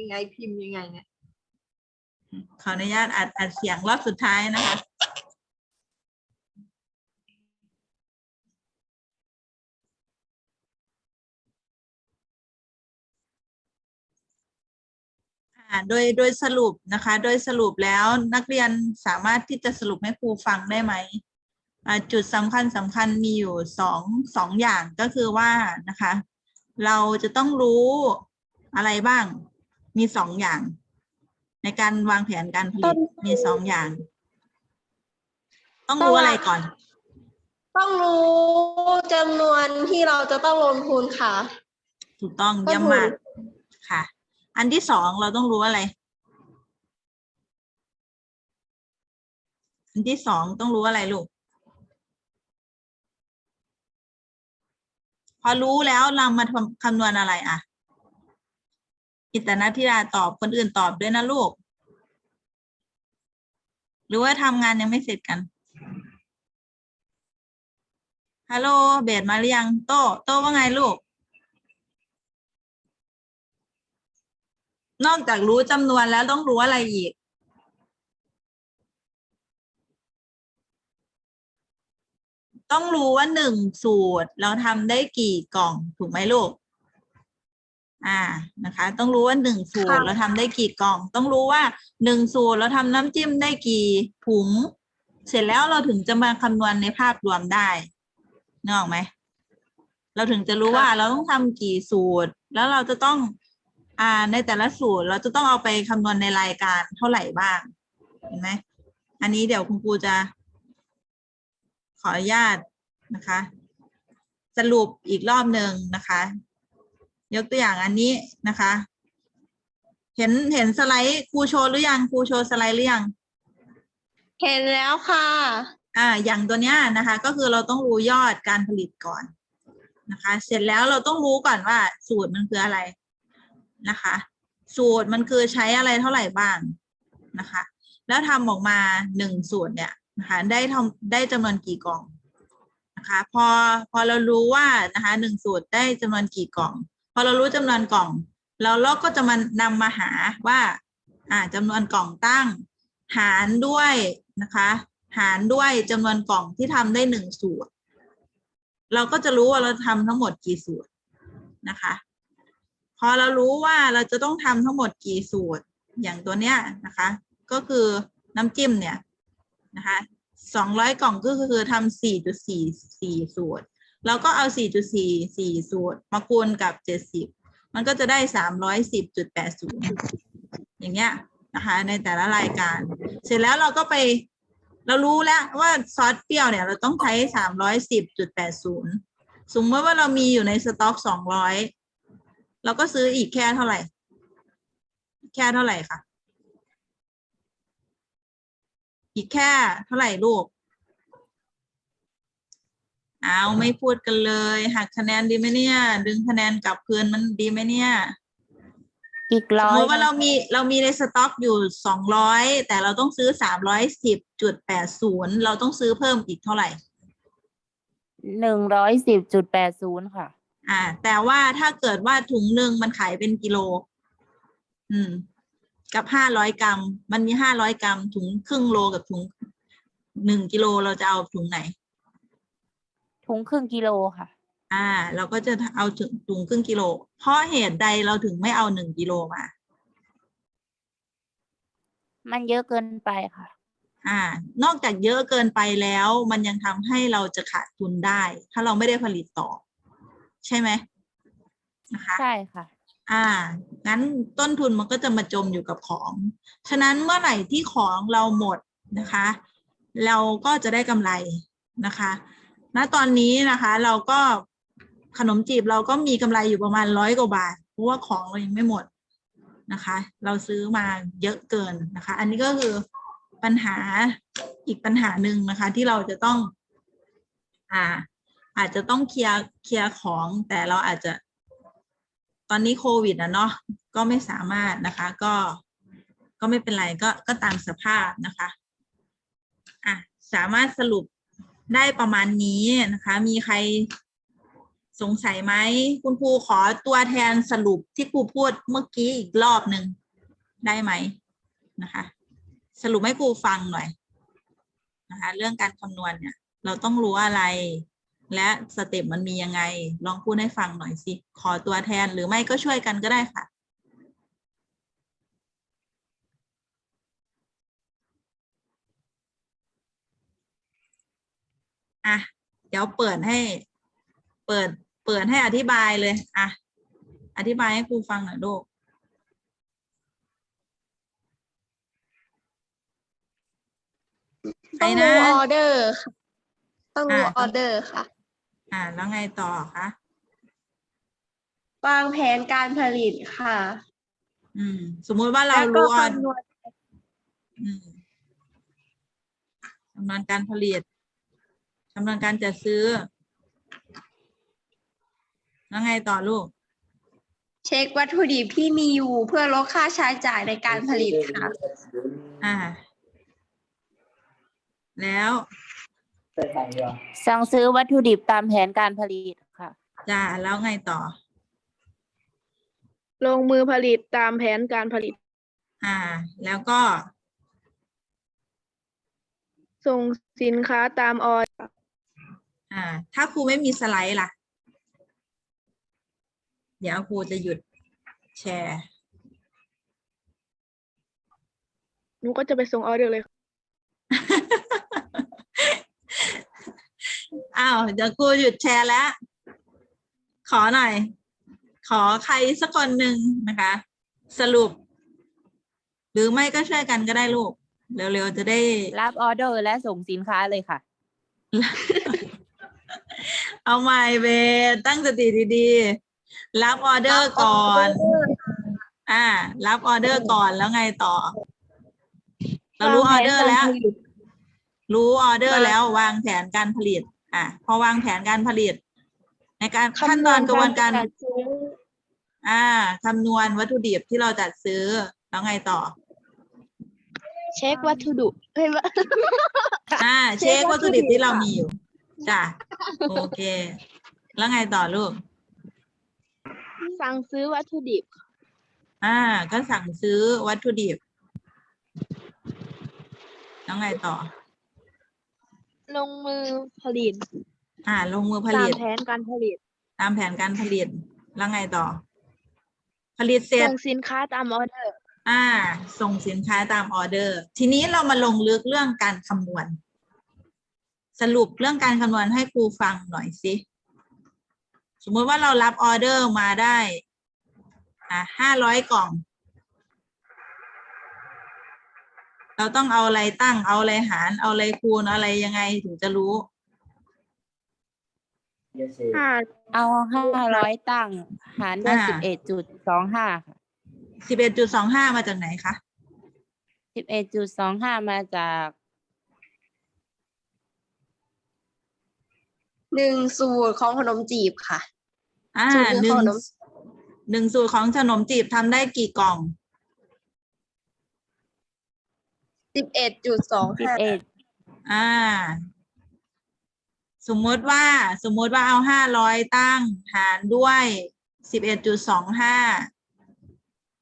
ยังไงพิมพ์ยังไงเนี่ย ขออนุญาตอัดอัดเสียงรอบสุดท้ายนะคะ อ่าโดยโดยสรุปนะคะ โดยสรุปแล้วนักเรียนสามารถที่จะสรุปให้ครูฟังได้ไหมอ่าจุดสำคัญสำคัญมีอยู่สองสองอย่างก็คือว่านะคะ เราจะต้องรู้อะไรบ้าง มีสองอย่าง ในการวางแผนการผลิตมีสองอย่าง ต้องรู้อะไรก่อน ต้องรู้จำนวนที่เราจะต้องลงทุนค่ะ ถูกต้องต้นทุนเยี่ยมมากค่ะ อันที่สองเราต้องรู้อะไร อันที่สองต้องรู้อะไรลูกพอรู้แล้วเรามาทำคำนวณอะไรอะ อิตนาธิดาตอบคนอื่นตอบด้วยนะลูก หรือว่าทำงานยังไม่เสร็จกันฮัลโหลเบสมาหรือยังโตโตว่าไงลูก นอกจากรู้จำนวนแล้วต้องรู้อะไรอีกต้องรู้ว่าหนึ่งสูตรเราทำได้กี่กล่องถูกไหมลูก อ่านะคะ ต้องรู้ว่าหนึ่งสูตรค่ะเราทำได้กี่กล่อง ต้องรู้ว่าหนึ่งสูตรเราทำน้ำจิ้มได้กี่ถุงเสร็จแล้วเราถึงจะมาคำนวณในภาพรวมได้นึกออกไหมเราถึงจะรู้ว่าเราต้องทำกี่สูตร แล้วเราจะต้อง อ่าในแต่ละสูตรเราจะต้องเอาไปคำนวณในรายการเท่าไหร่บ้างเห็นไหมอันนี้เดี๋ยวคุณครูจะ ขออนุญาตนะคะ สรุปอีกรอบหนึ่งนะคะ ยกตัวอย่างอันนี้นะคะ เห็นเห็นสไลด์ครูโชว์หรือยังครูโชว์สไลด์หรือยัง เห็นแล้วค่ะ อ่า อย่างตัวเนี้ยนะคะ ก็คือเราต้องรู้ยอดการผลิตก่อนนะคะ เสร็จแล้วเราต้องรู้ก่อนว่าสูตรมันคืออะไรนะคะ สูตรมันคือใช้อะไรเท่าไหร่บ้างนะคะ แล้วทำออกมาหนึ่งสูตรเนี่ยนะคะได้ทำได้จำนวนกี่กล่องนะคะ พอพอเรารู้ว่านะคะหนึ่งสูตรได้จำนวนกี่กล่อง พอเรารู้จำนวนกล่อง เราเราก็จะมานำมาหาว่า อ่าจำนวนกล่องตั้ง หารด้วยนะคะ หารด้วยจำนวนกล่องที่ทำได้หนึ่งสูตรเราก็จะรู้ว่าเราทำทั้งหมดกี่สูตรนะคะ พอเรารู้ว่าเราจะต้องทำทั้งหมดกี่สูตรอย่างตัวเนี้ยนะคะ ก็คือน้ำจิ้มเนี่ยนะคะสองร้อยกล่องก็คือทำสี่จุดสี่สี่สูตร เราก็เอาสี่จุดสี่สี่สูตรมาคูณกับเจ็ดสิบมันก็จะได้สามร้อยสิบจุดแปดศูนย์อย่างเงี้ยนะคะในแต่ละรายการ เสร็จแล้วเราก็ไปเรารู้แล้วว่าซอสเปรี้ยวเนี่ยเราต้องใช้สามร้อยสิบจุดแปดศูนย์สมมติว่าเรามีอยู่ในสต็อกสองร้อยเราก็ซื้ออีกแค่เท่าไหร่ แค่เท่าไหร่คะอีกแค่เท่าไหร่ลูก เอาไม่พูดกันเลยหักคะแนนดีไหมเนี่ย ดึงคะแนนกลับคืนมันดีไหมเนี่ยอีกสร้มอมยติว่าเรามีเรามีในสต็อกอยู่สองร้อยแต่เราต้องซื้อสามร้อยสิบจุดแปดศูนย์เราต้องซื้อเพิ่มอีกเท่าไหร่ หนึ่งร้อยสิบจุดแปดศูนย์ค่ะ อ่า แต่ว่าถ้าเกิดว่าถุงหนึ่งมันขายเป็นกิโล อืม กับห้าร้อยกรัม มันมีห้าร้อยกรัมถุงครึ่งโลกับถุงหนึ่งกิโลเราจะเอาถุงไหน ถุงครึ่งกิโลค่ะ อ่า เราก็จะเอาถุงถุงครึ่งกิโล เพราะเหตุใดเราถึงไม่เอาหนึ่งกิโลมา มันเยอะเกินไปค่ะ อ่า นอกจากเยอะเกินไปแล้ว มันยังทำให้เราจะขาดทุนได้ ถ้าเราไม่ได้ผลิตต่อ ใช่ไหมนะคะ ใช่ค่ะ อ่า งั้นต้นทุนมันก็จะมาจมอยู่กับของ ฉะนั้นเมื่อไหร่ที่ของเราหมดนะคะ เราก็จะได้กำไรนะคะ ณตอนนี้นะคะ เราก็ขนมจีบเราก็มีกำไรอยู่ประมาณร้อยกว่าบาทเพราะว่าของเรายังไม่หมดนะคะ เราซื้อมาเยอะเกินนะคะ อันนี้ก็คือปัญหาอีกปัญหาหนึ่งนะคะ ที่เราจะต้อง อ่า อาจจะต้องเคลียร์เคลียร์ของแต่เราอาจจะ ตอนนี้โควิดนะเนาะก็ไม่สามารถนะคะ ก็ก็ไม่เป็นไรก็ก็ตามสภาพนะคะ อะ สามารถสรุป ได้ประมาณนี้นะคะ มีใครสงสัยไหม คุณครูขอตัวแทนสรุปที่ครูพูดเมื่อกี้อีกรอบหนึ่งได้ไหมนะคะ สรุปให้ครูฟังหน่อยนะคะ เรื่องการคำนวณเนี่ย เราต้องรู้อะไร และสเต็ปมันมียังไง ลองพูดให้ฟังหน่อยสิ ขอตัวแทนหรือไม่ก็ช่วยกันก็ได้ค่ะ อะเดี๋ยวเปิดให้ เปิดเปิดให้อธิบายเลยอะอธิบายให้ครูฟังหน่อยลูกใครต้องนะรู้ออเดอร์ค่ะต้องรู้อ่าออเดอร์ค่ะอะแล้วไงต่อคะวางแผนการผลิตค่ะ อืม สมมุติว่าเราแล้วก็รู้ออคำนวณอืมจำนวนการผลิต จำนวนการจัดซื้อ แล้วไงต่อลูก เช็ควัตถุดิบที่มีอยู่เพื่อลดค่าใช้จ่ายในการผลิตค่ะ อ่า แล้วสั่งซื้อวัตถุดิบตามแผนการผลิตค่ะ จ้าแล้วไงต่อ ลงมือผลิตตามแผนการผลิต อ่า แล้วก็ ส่งสินค้าตามออเด อร์อ่า ถ้าครูไม่มีสไลด์ล่ะ เดี๋ยวครูจะหยุดแชร์ หนูก็จะไปส่งออเดอร์เลย อ้าว เดี๋ยวครูหยุดแชร์แล้ว ขอหน่อย ขอใครสักคนหนึ่งนะคะ สรุป หรือไม่ก็ช่วยกันก็ได้ลูก เร็วๆ จะได้ รับออเดอร์และส่งสินค้าเลยค่ะ เอาใหม่เบสตั้งสติดีๆ รับออเดอร์ก่อน อ่า รับออเดอร์ก่อนแล้วไงต่อ เรารู้ออเดอร์แล้ว รู้ออเดอร์แล้ววางแผนการผลิต อะ พอวางแผนการผลิต ในการขั้นตอนกระบวนการจัดซื้ออ่าคำนวณวัตถุดิบที่เราจัดซื้อแล้วไงต่อ เช็ควัตถุดิบเฮ้ยว่าอ่า เช็ควัตถุดิบที่เรามีอยู่ จ้ะโอเค แล้วไงต่อลูก สั่งซื้อวัตถุดิบ อ่า ก็สั่งซื้อวัตถุดิบ แล้วไงต่อ ลงมือผลิต อ่า ลงมือผตามลิตแผนการผลิต ตามแผนการผลิต แล้วไงต่อ ผลิตเสร็จ ส่งสินค้าตามออเดอร์ อ่า ส่งสินค้าตามออเดอร์ ทีนี้เรามาลงลึกเรื่องการคำนวณ สรุปเรื่องการคำนวณให้ครูฟังหน่อยสิสมมติว่าเรารับออเดอร์มาได้อ่าห้าร้อยกล่อง เราต้องเอาอะไรตั้ง เอาอะไรหาร เอาอะไรคูณเอาอะไรยังไงถึงจะรู้ห้าเอาห้าร้อยตั้ง หารด้วยอ่าสิบเอ็ดจุดสองห้าค่ะสิบเอ็ดจุดสองห้ามาจากไหนคะสิบเอ็ดจุดสองห้ามาจาก หนึ่งสูตรของขนมจีบค่ะ อ่าสูตรหนึ่งขนมหนึ่งสูตรของขนมจีบทำได้กี่กล่องสิบเอ็ดจุดสองสิบห้าเอ็ดอ่า สมมติว่าสมมติว่าเอาห้าร้อยตั้งหารด้วยสิบเอ็ดจุดสองห้า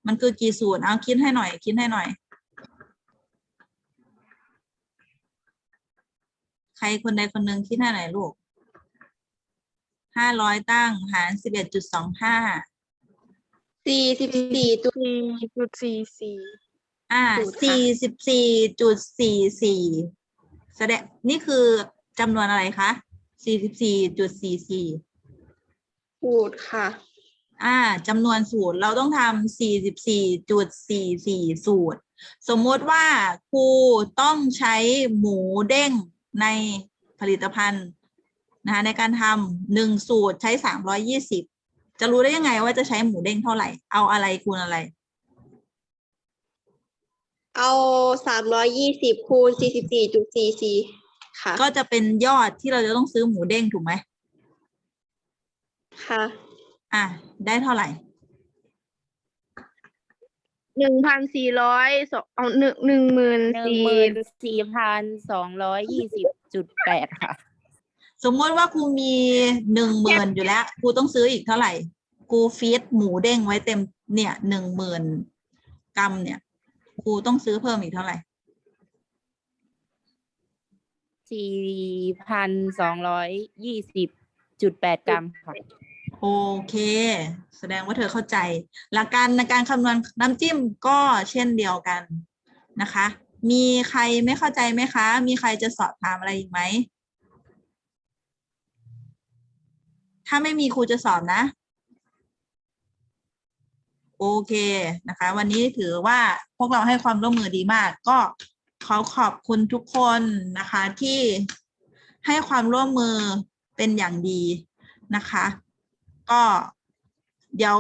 มันคือกี่สูตรเอาคิดให้หน่อย คิดให้หน่อย ใครคนใดคนหนึ่งคิดให้หน่อยลูก ห้าร้อยตั้ง หารสิบเอ็ดจุดสองห้าสี่สิบสี่จุดสี่จุดสี่สี่อ่าสูตรค่ะสี่สิบสี่จุดสี่สี่แสดงนี่คือจำนวนอะไรคะสี่สิบสี่จุดสี่สี่สูตรค่ะ อ่าจำนวนสูตรเราต้องทำสี่สิบสี่จุดสี่สี่สูตร สมมติว่าครูต้องใช้หมูเด้งในผลิตภัณฑ์ นะคะในการทำหนึ่งสูตรใช้สามร้อยี่สิบจะรู้ได้ยังไงว่าจะใช้หมูเด้งเท่าไหร่ เอาอะไรคูณอะไร เอาสามร้อยยี่สิบคูณสี่สิบสี่จุดสี่สี่ค่ะ ก็จะเป็นยอดที่เราจะต้องซื้อหมูเด้งถูกไหมค่ะ อะ ได้เท่าไหร่หนึ่งพันสี่ร้อยสองเอาหนึ่งหนึ่งหมื่นหนึ่งสี่หมื่นสี่พันสองร้อยยี่สิบจุดแปดค่ะ สมมติว่าครูมีหนึ่งหมื่นอยู่แล้วครูต้องซื้ออีกเท่าไหร่ครูฟีดหมูเด้งไว้เต็มเนี่ยหนึ่งหมื่นกรัมเนี่ยครูต้องซื้อเพิ่มอีกเท่าไหร่สี่พันสองร้อยยี่สิบจุดแปดกรัมค่ะโอเค แสดงว่าเธอเข้าใจ หลักการในการคำนวณน้ำจิ้มก็เช่นเดียวกันนะคะ มีใครไม่เข้าใจไหมคะ มีใครจะสอบถามอะไรอีกไหม ถ้าไม่มีครูจะสอบนะ โอเคนะคะ วันนี้ถือว่าพวกเราให้ความร่วมมือดีมาก ก็ขอขอบคุณทุกคนนะคะที่ให้ความร่วมมือเป็นอย่างดีนะคะ ก็เดี๋ยว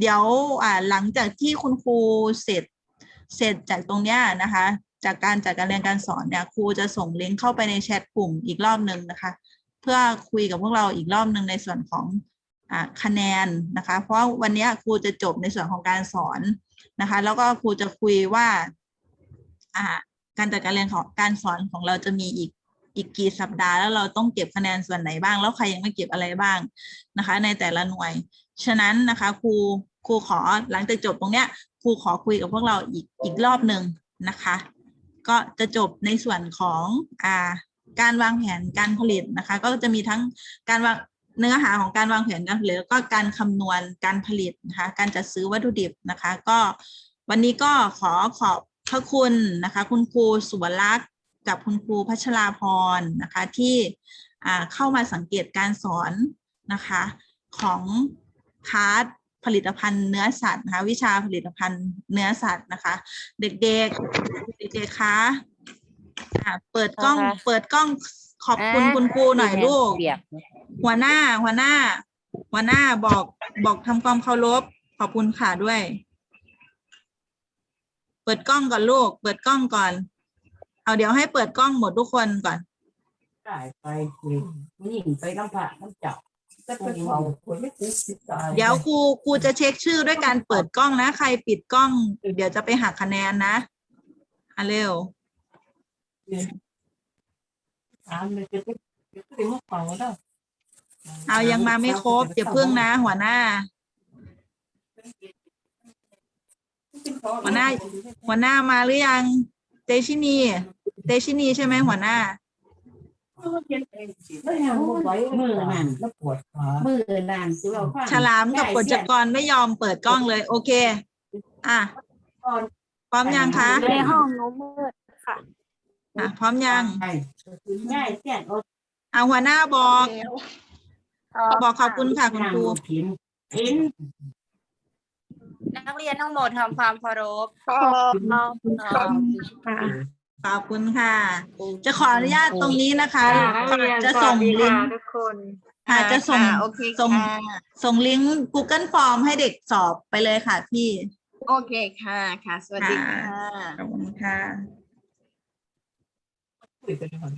เดี๋ยวอ่าหลังจากที่คุณครูเสร็จเสร็จจากตรงเนี้ยนะคะ จากการจัดการเรียนการสอนเนี่ยครูจะส่งลิงก์เข้าไปในแชทกลุ่มอีกรอบหนึ่งนะคะ พื่อคุยกับพวกเราอีกรอบหนึ่งในส่วนของอคะแนนนะคะ เพราะวันนี้ครูจะจบในส่วนของการสอนนะคะ แล้วก็ครูจะคุยว่าอ่าการจัดการเรียนของการสอนของเราจะมีอีกอีกกี่สัปดาห์แล้วเราต้องเก็บคะแนนส่วนไหนบ้าง แล้วใครยังไม่เก็บอะไรบ้างนะคะ ในแต่ละหน่วย ฉะนั้นนะคะครูครูขอหลังจากจบตรงเนี้ยครูขอคุยกับพวกเราอีกอีกรอบหนึ่งนะคะ ก็จะจบในส่วนของอ่า การวางแผนการผลิตนะคะ ก็จะมีทั้งการวางเนื้อหาของการวางแผนการผลิตแล้วก็การคำนวณการผลิตนะคะ การจัดซื้อวัตถุดิบนะคะ ก็วันนี้ก็ขอขอบพระคุณนะคะ คุณครูสุวรักษ์กับคุณครูพัชราพรนะคะ ที่เข้ามาสังเกตการสอนนะคะ ของพาร์ทผลิตภัณฑ์เนื้อสัตว์นะคะ วิชาผลิตภัณฑ์เนื้อสัตว์นะคะ เด็กๆเด็กๆคะ อะเปิดกล้องค่ะเปิดกล้องขอบคุณคุณครูหน่อยลูกเปียกหัวหน้า หัวหน้า หัวหน้าบอกบอกทำความเคารพขอบคุณค่ะด้วย เปิดกล้องก่อนลูก เปิดกล้องก่อน เอาเดี๋ยวให้เปิดกล้องหมดทุกคนก่อนได้ไปคุยยิ่งไปน้ำผักน้ำจับก็เป็นเอาคนไม่คุ้สิตายเดี๋ยวครูครูจะเช็คชื่อด้วยการเปิดกล้องนะ ใครปิดกล้อง เดี๋ยวจะไปหักคะแนนนะอะเร็ว ถามเลยจะไปจะไปมุกเป่าแล้วเอายังมาไม่ครบอย่าพึ่งนะ หัวหน้า หัวหน้า หัวหน้ามาหรือยัง เตชินี เตชินีใช่ไหมหัวหน้าไม่เอาไว้มือนั่นแล้วปวดขามือนั่นสิเราฟังฉลามกับกฎจกรไม่ยอมเปิดกล้องเลย โอเค อะพร้อมยังคะ ในห้องหนูมืดค่ะ อะพร้อมยังง่ายแจ้งเอาเอาหัวหน้าบอกบอกขอบคุณค่ะคุณนั่งครูกินกินนักเรียนทั้งหมดทำความเคารพขอบคุณค่ะขอบคุณค่ะ จะขออนุญาตตรงนี้นะคะจะส่งลิงก์ทุกคนค่ะจะส่งโอเคส่งค่ะส่งลิงก์ Google Form ให้เด็กสอบไปเลยค่ะพี่ โอเคค่ะ ค่ะ สวัสดีค่ะ ขอบคุณค่ะ คุยกันก่อน